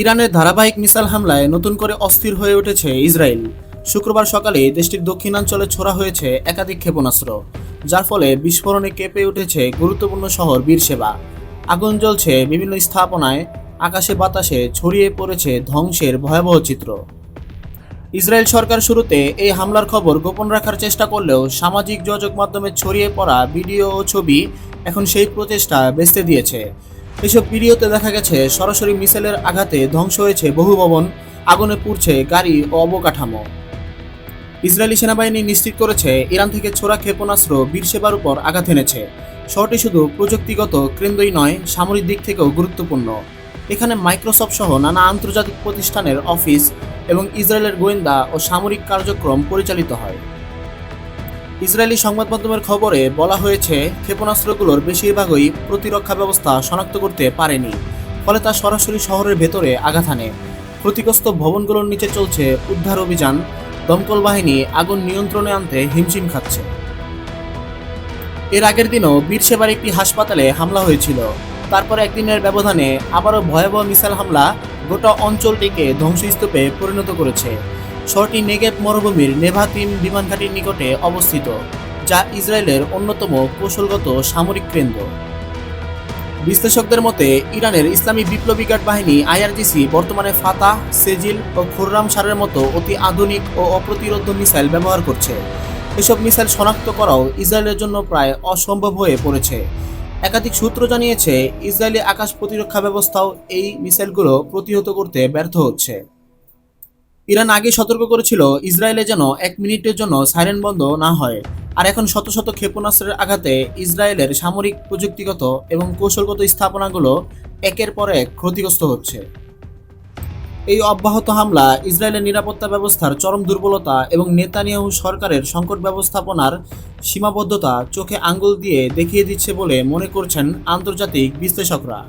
ইরানের ধারাবাহিক মিসাইল হামলায় নতুন করে অস্থির হয়ে উঠেছে ইসরায়েল। শুক্রবার সকালে দেশটির দক্ষিণাঞ্চলে ছোড়া হয়েছে একাধিক ক্ষেপণাস্ত্র, যার ফলে বিস্ফোরণে কেঁপে উঠেছে গুরুত্বপূর্ণ শহর বীরসেবা আগুন জ্বলছে বিভিন্ন স্থাপনায়, আকাশে বাতাসে ছড়িয়ে পড়েছে ধ্বংসের ভয়াবহ চিত্র। ইসরায়েল সরকার শুরুতে এই হামলার খবর গোপন রাখার চেষ্টা করলেও সামাজিক যোগাযোগ মাধ্যমে ছড়িয়ে পড়া ভিডিও ও ছবি এখন সেই প্রচেষ্টা বেস্তে দিয়েছে। এসব ভিডিওতে দেখা গেছে, সরাসরি মিসাইলের আঘাতে ধ্বংস হয়েছে বহু ভবন, আগুনে পুড়ছে গাড়ি ও অবকাঠামো। ইসরায়েলি সেনাবাহিনী নিশ্চিত করেছে, ইরান থেকে ছোড়া ক্ষেপণাস্ত্র বীরসেবার উপর আঘাত এনেছে। শহরটি শুধু প্রযুক্তিগত, কেন্দ্রই নয়, সামরিক দিক থেকেও গুরুত্বপূর্ণ। এখানে মাইক্রোসফট সহ নানা আন্তর্জাতিক প্রতিষ্ঠানের অফিস এবং ইসরায়েলের গোয়েন্দা ও সামরিক কার্যক্রম পরিচালিত হয়। ইসরায়েলি সংবাদ মাধ্যমের খবরে বলা হয়েছে, ক্ষেপণাস্ত্রগুলোর বেশিরভাগই প্রতিরক্ষা ব্যবস্থা শনাক্ত করতে পারেনি, ফলে তা সরাসরি শহরের ভেতরে আঘাত হানে। ক্ষতিগ্রস্ত ভবনগুলোর নিচে চলছে উদ্ধার অভিযান, দমকল বাহিনী আগুন নিয়ন্ত্রণে আনতে হিমশিম খাচ্ছে। এর আগের দিনও বীরসেবার একটি হাসপাতালে হামলা হয়েছিল। তারপর একদিনের ব্যবধানে আবারও ভয়াবহ মিসাইল হামলা গোটা অঞ্চলটিকে ধ্বংসস্তূপে পরিণত করেছে। শহরটি নেগেব মরুভূমির নেভাতিম বিমানঘাটির নিকটে অবস্থিত, যা ইসরায়েলের অন্যতম কৌশলগত সামরিক কেন্দ্র। বিশ্লেষকদের মতে, ইরানের ইসলামী বিপ্লবী গার্ড বাহিনী আইআরজিসি বর্তমানে ফাতা সেজিল ও খুররাম সারের মতো অতি আধুনিক ও অপ্রতিরোধ মিসাইল ব্যবহার করছে। এসব মিসাইল শনাক্ত করাও ইসরায়েলের জন্য প্রায় অসম্ভব হয়ে পড়েছে। একাধিক সূত্র জানিয়েছে, ইসরায়েলি আকাশ প্রতিরক্ষা ব্যবস্থাও এই মিসাইলগুলো প্রতিহত করতে ব্যর্থ হচ্ছে। ইরান আগে সতর্ক করেছিল, ইসরায়েলে যেন এক মিনিটের জন্য সাইরেন বন্ধ না হয়। আর এখন শত শত ক্ষেপণাস্ত্রের আঘাতে ইসরায়েলের সামরিক প্রযুক্তিগত এবং কৌশলগত স্থাপনাগুলো একের পর এক ক্ষতিগ্রস্ত হচ্ছে। এই অব্যাহত হামলা ইসরায়েলের নিরাপত্তা ব্যবস্থার চরম দুর্বলতা এবং নেতানিয়াহু সরকারের সংকট ব্যবস্থাপনার সীমাবদ্ধতা চোখে আঙ্গুল দিয়ে দেখিয়ে দিচ্ছে বলে মনে করছেন আন্তর্জাতিক বিশ্লেষকরা।